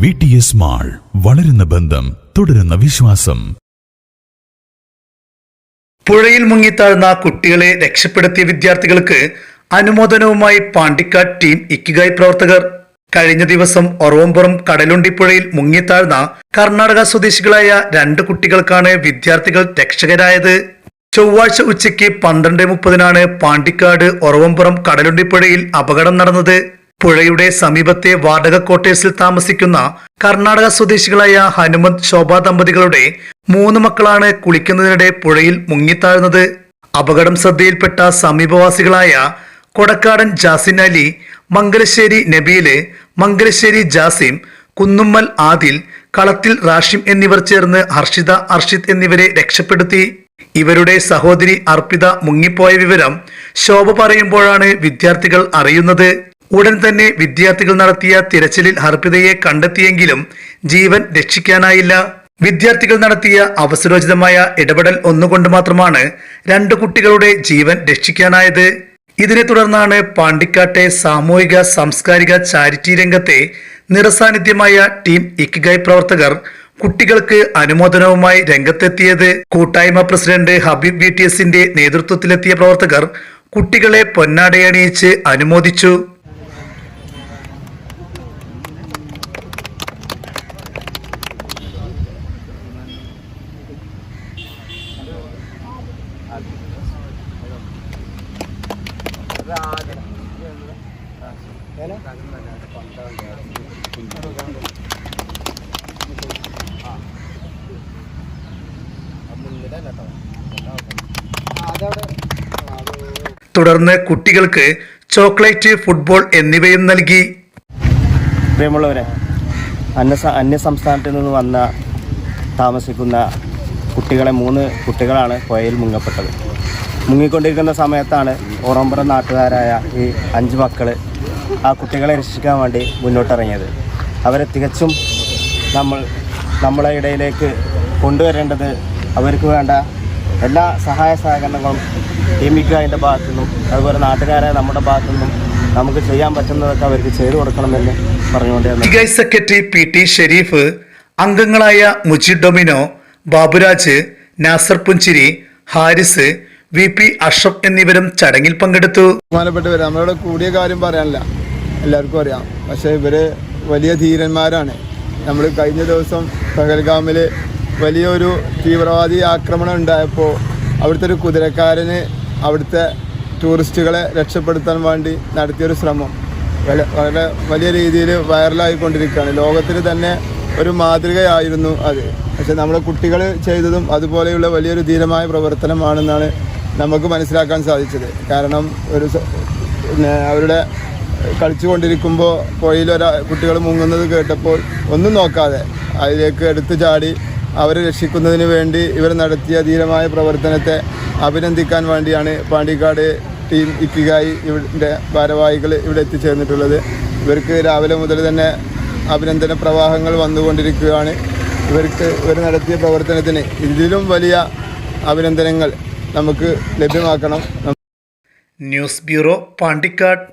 V T S mall വളരുന്ന ബന്ധം തുടരുന്ന വിശ്വാസം. പുഴയിൽ മുങ്ങിത്താഴ്ന്ന കുട്ടികളെ രക്ഷപ്പെടുത്തിയ വിദ്യാർത്ഥികൾക്ക് അനുമോദനവുമായി പാണ്ടിക്കാട് ടീം ഇക്കിഗായ് പ്രവർത്തകർ. കഴിഞ്ഞ ദിവസം ഒറവമ്പുറം കടലുണ്ടിപ്പുഴയിൽ മുങ്ങിത്താഴ്ന്ന കർണാടക സ്വദേശികളായ രണ്ട് കുട്ടികൾക്കാണ് വിദ്യാർത്ഥികൾ രക്ഷകരായത്. ചൊവ്വാഴ്ച ഉച്ചയ്ക്ക് പന്ത്രണ്ട് മുപ്പതിനാണ് പാണ്ടിക്കാട് ഒറവമ്പുറം കടലുണ്ടിപ്പുഴയിൽ അപകടം നടന്നത്. പുഴയുടെ സമീപത്തെ വാടക ക്വാർട്ടേഴ്സിൽ താമസിക്കുന്ന കർണാടക സ്വദേശികളായ ഹനുമന്ത് ശോഭ ദമ്പതികളുടെ മൂന്ന് മക്കളാണ് കുളിക്കുന്നതിനിടെ പുഴയിൽ മുങ്ങിത്താഴുന്നത്. അപകടം ശ്രദ്ധയിൽപ്പെട്ട സമീപവാസികളായ കൊടക്കാടൻ ജാസിൻ അലി മംഗലശ്ശേരി നബീൽ മംഗലശ്ശേരി ജാസിം കുന്നുമ്മൽ ആദിൽ കളത്തിൽ റാഷിം എന്നിവർ ചേർന്ന് ഹർഷിത അർഷിത് എന്നിവരെ രക്ഷപ്പെടുത്തി. ഇവരുടെ സഹോദരി അർപ്പിത മുങ്ങിപ്പോയ വിവരം ശോഭ പറയുമ്പോഴാണ് വിദ്യാർത്ഥികൾ അറിയുന്നത്. ഉടൻ തന്നെ വിദ്യാർത്ഥികൾ നടത്തിയ തിരച്ചിലിൽ ഹർപ്പിതയെ കണ്ടെത്തിയെങ്കിലും ജീവൻ രക്ഷിക്കാനായില്ല. വിദ്യാർത്ഥികൾ നടത്തിയ അവസരോചിതമായ ഇടപെടൽ ഒന്നുകൊണ്ട് മാത്രമാണ് രണ്ട് കുട്ടികളുടെ ജീവൻ രക്ഷിക്കാനായത്. ഇതിനെ തുടർന്നാണ് പാണ്ടിക്കാട്ടെ സാമൂഹിക സാംസ്കാരിക ചാരിറ്റി രംഗത്തെ നിറസാന്നിധ്യമായ ടീം ഇക്കിഗായ് പ്രവർത്തകർ കുട്ടികൾക്ക് അനുമോദനവുമായി രംഗത്തെത്തിയത്. കൂട്ടായ്മ പ്രസിഡന്റ് ഹബീബ് ബി ടി എസിന്റെ നേതൃത്വത്തിലെത്തിയ പ്രവർത്തകർ കുട്ടികളെ പൊന്നാടയണിയിച്ച് അനുമോദിച്ചു. തുടർന്ന് കുട്ടികൾക്ക് ചോക്ലേറ്റ് ഫുട്ബോൾ എന്നിവയും നൽകി. പ്രിയമുള്ളവരെ അന്യ അന്യ സംസ്ഥാനത്തിൽ നിന്ന് വന്ന താമസിക്കുന്ന കുട്ടികളെ മൂന്ന് കുട്ടികളാണ് പുഴയിൽ മുങ്ങപ്പെട്ടത്. മുങ്ങിക്കൊണ്ടിരിക്കുന്ന സമയത്താണ് ഓറമ്പുറം നാട്ടുകാരായ ഈ അഞ്ച് മക്കൾ ആ കുട്ടികളെ രക്ഷിക്കാൻ വേണ്ടി മുന്നോട്ടിറങ്ങിയത്. അവരെ തികച്ചും നമ്മൾ നമ്മളെ ഇടയിലേക്ക് കൊണ്ടുവരേണ്ടത് അവർക്ക് വേണ്ട എല്ലാ സഹായ സഹകരണങ്ങളും ടീമിക്കായന്റെ ഭാഗത്തു നിന്നും അതുപോലെ നാട്ടുകാരായ നമ്മുടെ ഭാഗത്തു നിന്നും നമുക്ക് ചെയ്യാൻ പറ്റുന്നതൊക്കെ അവർക്ക് ചെയ്തു കൊടുക്കണമെന്ന് പറഞ്ഞുകൊണ്ടിരുന്നു സെക്രട്ടറി പി ടി ഷെരീഫ് അംഗങ്ങളായ മുജി ഡൊമിനോ ബാബുരാജ് നാസർ പുഞ്ചിരി ഹാരിസ് വി പി അഷ്റഫ് എന്നിവരും ചടങ്ങിൽ പങ്കെടുത്തു. ബഹുമാനപ്പെട്ടവർ നമ്മളോട് കൂടിയ കാര്യം പറയാനില്ല. എല്ലാവർക്കും അറിയാം. പക്ഷെ ഇവർ വലിയ ധീരന്മാരാണ്. നമ്മൾ കഴിഞ്ഞ ദിവസം പഹൽഗാമിൽ വലിയൊരു തീവ്രവാദി ആക്രമണം ഉണ്ടായപ്പോൾ അവിടുത്തെ ഒരു കുതിരക്കാരന് അവിടുത്തെ ടൂറിസ്റ്റുകളെ രക്ഷപ്പെടുത്താൻ വേണ്ടി നടത്തിയൊരു ശ്രമം. വളരെ വലിയ രീതിയിൽ വൈറലായിക്കൊണ്ടിരിക്കുകയാണ് ലോകത്തിൽ തന്നെ ഒരു മാതൃകയായിരുന്നു അത്. പക്ഷെ നമ്മുടെ കുട്ടികൾ ചെയ്തതും അതുപോലെയുള്ള വലിയൊരു ധീരമായ പ്രവർത്തനമാണെന്നാണ് നമുക്ക് മനസ്സിലാക്കാൻ സാധിച്ചത്. കാരണം ഒരു അവരുടെ കളിച്ചുകൊണ്ടിരിക്കുമ്പോൾ പുഴയിൽ കുട്ടികൾ മുങ്ങുന്നത് കേട്ടപ്പോൾ ഒന്നും നോക്കാതെ അതിലേക്ക് എടുത്തു ചാടി അവരെ രക്ഷിക്കുന്നതിന് വേണ്ടി ഇവർ നടത്തിയ ധീരമായ പ്രവർത്തനത്തെ അഭിനന്ദിക്കാൻ വേണ്ടിയാണ് പാണ്ടിക്കാട് ടീം ഇക്കിഗായി ഇവിടെ ഭാരവാഹികൾ ഇവിടെ എത്തിച്ചേർന്നിട്ടുള്ളത്. ഇവർക്ക് രാവിലെ മുതൽ തന്നെ അഭിനന്ദന പ്രവാഹങ്ങൾ വന്നുകൊണ്ടിരിക്കുകയാണ്. ഇവർക്ക് ഇവർ നടത്തിയ പ്രവർത്തനത്തിന് ഇതിലും വലിയ അഭിനന്ദനങ്ങൾ നമുക്ക് ലഭ്യമാക്കണം. News bureau Pandikkad.